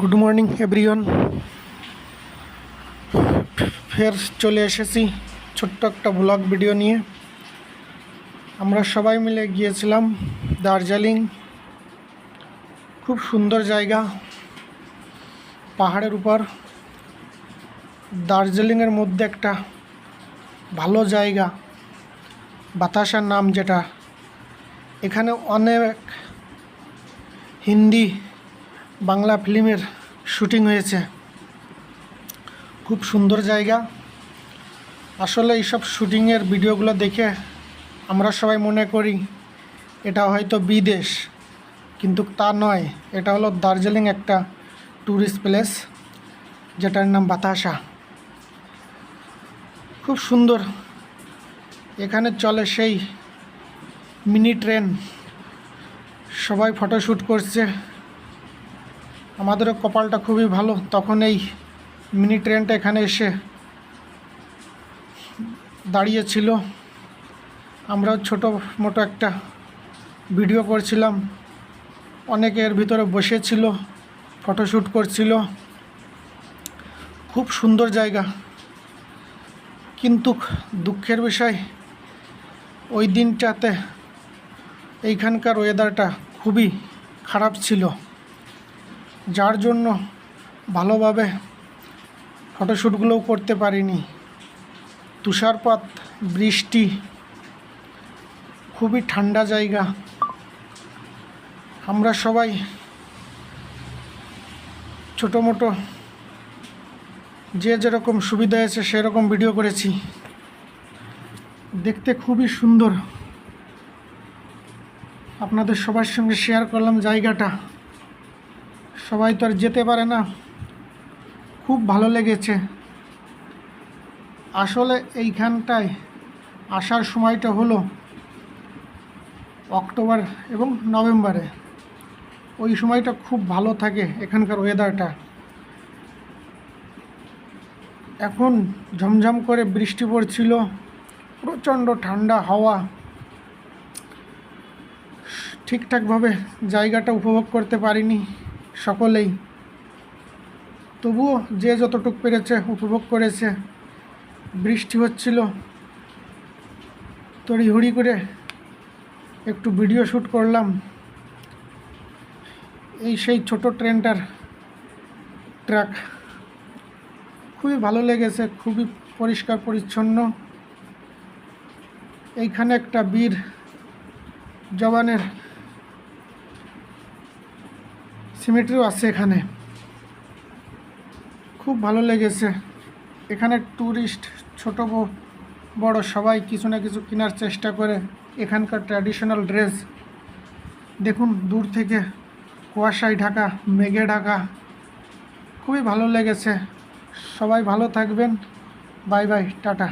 Good morning everyone ফের চলে এসেছি ছোট্ট একটা ব্লগ ভিডিও নিয়ে। আমরা সবাই মিলে গিয়েছিলাম দার্জিলিং। খুব সুন্দর জায়গা, পাহাড়ের উপর। দার্জিলিংয়ের মধ্যে একটা ভালো জায়গা, বাতাসার নাম যেটা। এখানে অনেক হিন্দি বাংলা ফিল্মের শুটিং হয়েছে। খুব সুন্দর জায়গা। আসলে এইসব শুটিংয়ের ভিডিওগুলো দেখে আমরা সবাই মনে করি, এটা হয়তো বিদেশ, কিন্তু তা নয়। এটা হলো দার্জিলিং একটা ট্যুরিস্ট প্লেস যেটার নাম বাতাসা। খুব সুন্দর। এখানে চলে সেই মিনি ট্রেন। সবাই ফটোশ্যুট করছে। আমাদেরও কপালটা খুবই ভালো। তখন এই মিনি ট্রেনটা এখানে এসে দাঁড়িয়েছিল। আমরাও ছোটো মোটো একটা ভিডিও করছিলাম। অনেকে এর ভিতরে বসেছিল ফটোশ্যুট করছিল। খুব সুন্দর জায়গা। কিন্তু দুঃখের বিষয়, ওই দিনটাতে এইখানকার ওয়েদারটা খুবই খারাপ ছিল। যার জন্য ভালোভাবে ফটোশ্যুটগুলোও করতে পারিনি। তুষারপাত, বৃষ্টি, খুবই ঠান্ডা জায়গা। আমরা সবাই ছোটো মোটো যে যেরকম সুবিধা আছে সেরকম ভিডিও করেছি। দেখতে খুবই সুন্দর। আপনাদের সবার সঙ্গে শেয়ার করলাম জায়গাটা। সবাই তো আর যেতে পারে না। খুব ভালো লেগেছে। আসলে এইখানটায় আসার সময়টা হলো অক্টোবর এবং নভেম্বরে। ওই সময়টা খুব ভালো থাকে এখানকার ওয়েদারটা এখন ঝমঝম করে বৃষ্টি পড়ছিল, প্রচণ্ড ঠান্ডা হাওয়া। ঠিকঠাকভাবে জায়গাটা উপভোগ করতে পারিনি। সকলেই। তবুও যে যতটুক পেরেছে, উপভোগ করেছে, বৃষ্টি হচ্ছিল, তড়িঘড়ি করে একটু ভিডিও শ্যুট করলাম। এই সেই ছোট ট্রেনটার ট্র্যাক খুবই ভালো লেগেছে, খুবই পরিষ্কার, পরিচ্ছন্ন। এইখানে একটা বীর জওয়ানের সিমেট্রিও আছে এখানে। খুব ভালো লেগেছে। এখানে ট্যুরিস্ট ছোট বড় সবাই কিছু না কিছু কেনার চেষ্টা করে। এখানকার ট্র্যাডিশনাল ড্রেস দেখুন, দূর থেকে কুয়াশায় ঢাকা, মেঘে ঢাকা। খুবই ভালো লেগেছে। সবাই ভালো থাকবেন। Bye bye, tata.